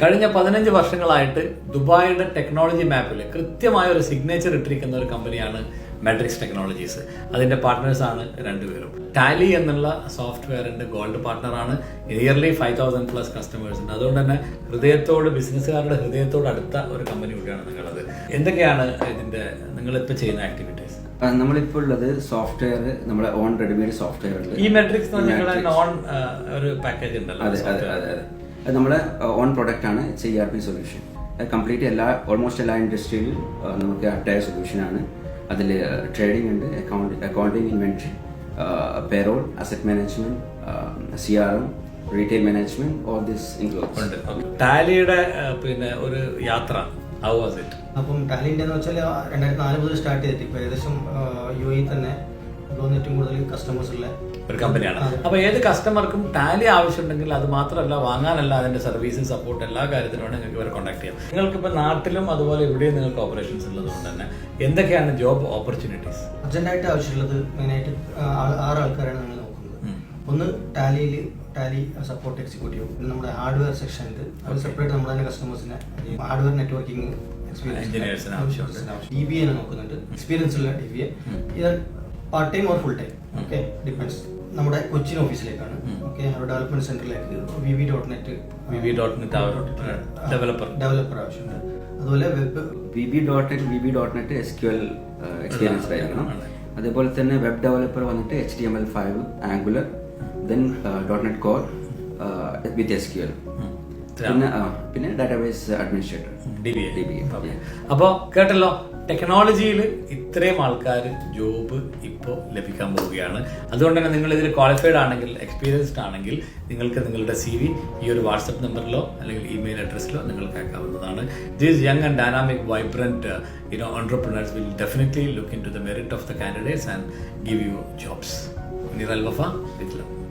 കഴിഞ്ഞ പതിനഞ്ച് വർഷങ്ങളായിട്ട് ദുബായിയുടെ ടെക്നോളജി മാപ്പിൽ കൃത്യമായ ഒരു സിഗ്നേച്ചർ ഇട്ടിരിക്കുന്ന ഒരു കമ്പനിയാണ് മെട്രിക്സ് ടെക്നോളജീസ് അതിന്റെ പാർട്ട്നേഴ്സ് ആണ് രണ്ടുപേരും. ടാലി എന്നുള്ള സോഫ്റ്റ്വെയറിന്റെ gold പാർട്ട്ണറാണ് nearly five thousand plus customers ഉണ്ട്. അതുകൊണ്ട് തന്നെ ഹൃദയത്തോട് ബിസിനസ്സുകാരുടെ ഹൃദയത്തോട് അടുത്ത ഒരു കമ്പനി കൂടിയാണ് നിങ്ങളത്. എന്തൊക്കെയാണ് ഇതിന്റെ നിങ്ങളിപ്പോൾ ചെയ്യുന്ന ആക്ടിവിറ്റീസ് നമ്മളിപ്പോൾ ഉള്ളത് സോഫ്റ്റ്വെയർ നമ്മുടെ ഓൺ റെഡിമെയ്ഡ് സോഫ്റ്റ്വെയർ ഈ മെട്രിക്സ് ഓൺ. നോൺ ഒരു പാക്കേജ് ഉണ്ടല്ലോ അതെ അതെ അതെ. അതെ അത് നമ്മുടെ ഓൺ പ്രൊഡക്റ്റ് ആണ് E R P solution complete എല്ലാ ഓൾമോസ്റ്റ് എല്ലാ ഇൻഡസ്ട്രിയിലും നമുക്ക് അറ്റായ സൊല്യൂഷൻ ആണ്. അതിൽ ട്രേഡിംഗ് ഉണ്ട് account accounting inventory payroll asset management C R M retail management all this includes ഉണ്ട്. ടാലിയുടെ പിന്നെ ഒരു യാത്ര അപ്പം ടാലിന്റെ എന്ന് വെച്ചാൽ രണ്ടായിരത്തി നാല് മുതൽ സ്റ്റാർട്ട് ചെയ്തിട്ട് ഇപ്പോൾ ഏകദേശം യു എ തന്നെ ഏറ്റവും കൂടുതൽ കസ്റ്റമേഴ്സ് ഉള്ള ഒരു കമ്പനിയാണ്. അപ്പൊ ഏത് കസ്റ്റമർക്കും ടാലി ആവശ്യമുണ്ടെങ്കിൽ അത് മാത്രമല്ല വാങ്ങാനല്ല അതിന്റെ സർവീസും സപ്പോർട്ട് എല്ലാ കാര്യത്തിനും നിങ്ങൾക്ക് ഇവരെ കോൺടാക്ട് ചെയ്യാം നിങ്ങൾക്ക് ഇപ്പൊ നാട്ടിലും അതുപോലെ ഇവിടെയും നിങ്ങൾക്ക് ഓപ്പറേഷൻസ് ഉള്ളതുകൊണ്ട് തന്നെ എന്തൊക്കെയാണ് ജോബ് ഓപ്പർച്യൂണിറ്റീസ് അർജന്റായിട്ട് ആവശ്യമുള്ളത് മെയിനായിട്ട് ആറ് ആൾക്കാരാണ് നിങ്ങൾ നോക്കുന്നത്. ഒന്ന് ടാലിയിൽ ടാലി സപ്പോർട്ട് എക്സിക്യൂട്ടീവ് പിന്നെ നമ്മുടെ ഹാർഡ്വെയർ സെക്ഷൻ ഉണ്ട്. അത് സെപ്പറേറ്റ് നമ്മുടെ തന്നെ കസ്റ്റമേഴ്സിനെ hardware networking experience. D B A നോക്കുന്നുണ്ട്. എക്സ്പീരിയൻസ് ഉള്ള ഡി ബി എ ഇത് part time or full time okay depends നമ്മുടെ കൊച്ചിൻ ഓഫീസിലേക്കാണ്. ഓക്കെ അവരുടെ ഡെവലപ്മെന്റ് സെന്ററിലേക്ക് V V dot net V V dot net developer developer ആവശ്യമുണ്ട്. അതുപോലെ web V B dot net V B dot net S Q L experience ആയിരിക്കണം. അതേപോലെ തന്നെ web developer വന്നിട്ട് H D M L five Angular then dot net core with S Q L പിന്നെ പിന്നെ database administrator. അപ്പോൾ കേട്ടല്ലോ ടെക്നോളജിയിൽ ഇത്രയും ആൾക്കാർ ജോബ് ഇപ്പോൾ ലഭിക്കാൻ പോവുകയാണ്. അതുകൊണ്ട് തന്നെ നിങ്ങൾ ഇതിൽ ക്വാളിഫൈഡ് ആണെങ്കിൽ എക്സ്പീരിയൻസ്ഡ് ആണെങ്കിൽ നിങ്ങൾക്ക് നിങ്ങളുടെ സി വി ഈ ഒരു വാട്സപ്പ് നമ്പറിലോ അല്ലെങ്കിൽ ഇമെയിൽ അഡ്രസ്സിലോ നിങ്ങൾക്ക് അയക്കാവുന്നതാണ് these young and dynamic vibrant you know entrepreneurs will definitely look into the merit of the candidates and give you jobs നിറൽ വഫ വിത്ത് ലവ്